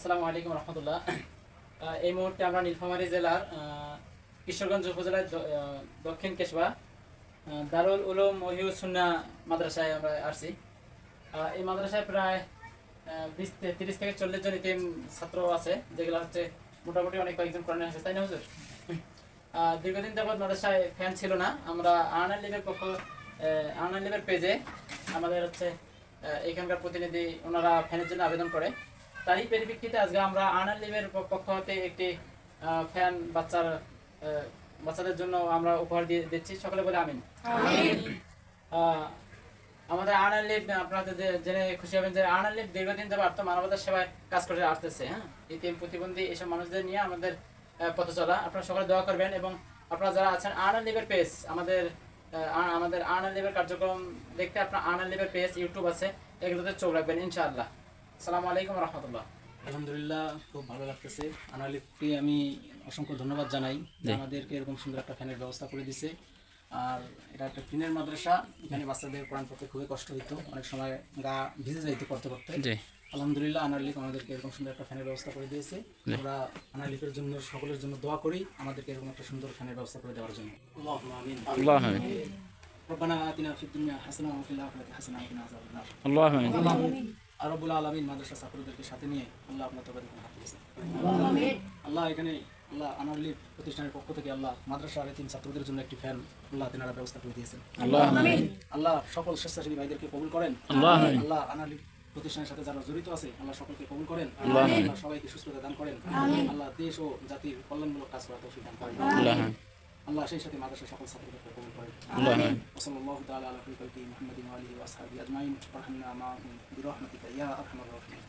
আসসালামু আলাইকুম রহমতুল্লাহ। এই মুহূর্তে আমরা নীলফামারী জেলার কিশোরগঞ্জ উপজেলার দক্ষিণ কেশবা দারুল উলুম মহিউসুন্না মাদ্রাসায় আমরা আসছি। এই মাদ্রাসায় প্রায় বিশ তিরিশ থেকে চল্লিশ জন ইতিম ছাত্র আছে, যেগুলো হচ্ছে মোটামুটি অনেক কয়েকজন কোরআন আছে, তাই না হুজুর? দীর্ঘদিন যাবৎ মাদ্রাসায় ফ্যান ছিল না, আমরা আনার লিভের পক্ষ আনার লিভের পেজে আমাদের হচ্ছে এখানকার প্রতিনিধি ওনারা ফ্যানের জন্য আবেদন করে। তারই পরিপ্রেক্ষিতে আজকে আমরা আনার লিভের পক্ষ হতে একটি ফ্যান বাচ্চার বাচ্চাদের জন্য আমরা উপহার দিয়ে দিচ্ছি। সকলে বলে আমিন। আমাদের আনার লিভ আপনাদের জেনে খুশি হবেন যে আনার লিভ দীর্ঘদিন যাবত মানবতার সেবায় কাজ করে আসতেছে হ্যাঁ? ইতিম প্রতিবন্ধী এসব মানুষদের নিয়ে আমাদের পথে চলা। আপনারা সকলে দোয়া করবেন এবং আপনারা যারা আছেন আনার লিভের পেজ আমাদের আমাদের আনার লিভের কার্যক্রম দেখতে আপনার আনার লিভের পেজ ইউটিউব আছে এগুলোতে চোখ রাখবেন ইনশাআল্লাহ। আসসালামু আলাইকুম রহমতুল্লাহ আলহামদুলিল্লাহ খুব ভালো লাগতেছে আনালিপকে আমি অসংখ্য ধন্যবাদ জানাই যে আমাদেরকে এরকম সুন্দর একটা ফ্যানের ব্যবস্থা করে দিছে আর এটা একটা টিনের মাদ্রাসা এখানে বাচ্চাদের কোরআন পড়তে খুবই কষ্ট হইতো অনেক সময় গা ভিজে যাইতো করতে করতে জি আলহামদুলিল্লাহ আনারলিক আমাদেরকে এরকম সুন্দর একটা ফ্যানের ব্যবস্থা করে দিয়েছে আমরা আনারলিকের জন্য সকলের জন্য দোয়া করি আমাদেরকে এরকম একটা সুন্দর ফ্যানের ব্যবস্থা করে দেওয়ার জন্য আল্লাহুম্মা আমিন আল্লাহ আমিন ربنا آتنا في الدنيا حسنة وفي الآخرة حسنة وقنا عذاب النار আল্লাহ আমিন আর রব্বুল আলমিন মাদ্রাসা ছাত্রদেরকে সাথে নিয়ে আল্লাহ আপনার তবে হাত আল্লাহ এখানে আল্লাহ আনারলি প্রতিষ্ঠানের পক্ষ থেকে আল্লাহ মাদ্রাসার তিন ছাত্রদের জন্য একটি ফ্যান আল্লাহ তেনারা ব্যবস্থা করে দিয়েছেন। আল্লাহ সকল স্বেচ্ছাসেবী ভাইদেরকে কবুল করেন। আল্লাহ। আনারলি প্রতিষ্ঠানের সাথে যারা জড়িত আছে আল্লাহ সকলকে কবুল করেন। আল্লাহ সবাইকে সুস্থতা দান করেন। আল্লাহ দেশ ও জাতির কল্যাণমূলক কাজ করা তৌফিক দান করেন। আল্লাহ আমিন। আল্লাহ সেই সাথে মাদ্রাসার সকল ছাত্রদেরকে কবুল করেন আল্লাহ আমিন। وصلى الله تعالى على خير خلقه محمد وآله وأصحابه أجمعين وارحمنا معهم برحمتك يا أرحم الراحمين